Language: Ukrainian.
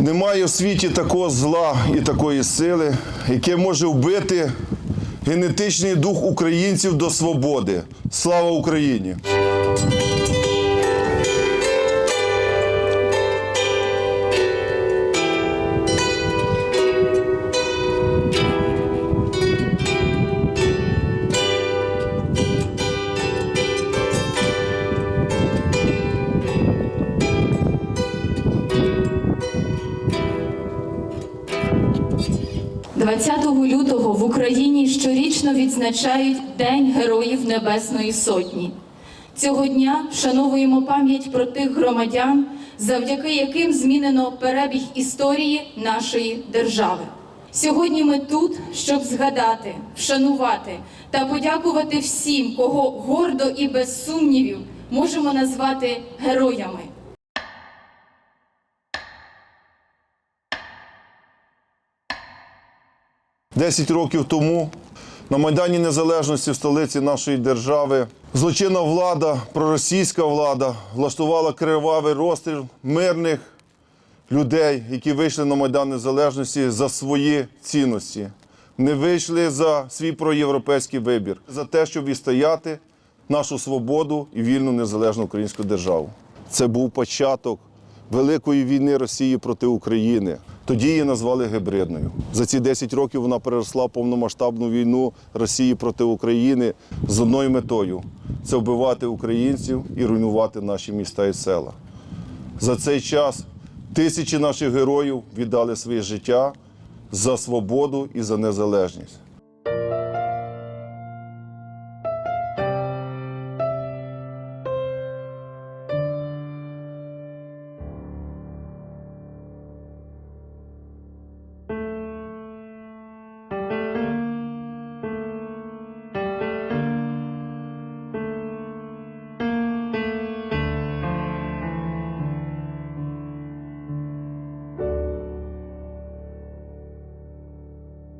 Немає в світі такого зла і такої сили, яке може вбити генетичний дух українців до свободи. Слава Україні! – 20 лютого в Україні щорічно відзначають День Героїв Небесної Сотні. Цього дня вшановуємо пам'ять про тих громадян, завдяки яким змінено перебіг історії нашої держави. Сьогодні ми тут, щоб згадати, вшанувати та подякувати всім, кого гордо і без сумнівів можемо назвати героями. Десять років тому на Майдані Незалежності в столиці нашої держави злочинна влада, проросійська влада влаштувала кривавий розстріл мирних людей, які вийшли на Майдан Незалежності за свої цінності, не вийшли за свій проєвропейський вибір, за те, щоб відстояти нашу свободу і вільну незалежну українську державу. Це був початок великої війни Росії проти України. Тоді її назвали гибридною. За ці 10 років вона переросла в повномасштабну війну Росії проти України з одною метою це вбивати українців і руйнувати наші міста і села. За цей час тисячі наших героїв віддали своє життя за свободу і за незалежність.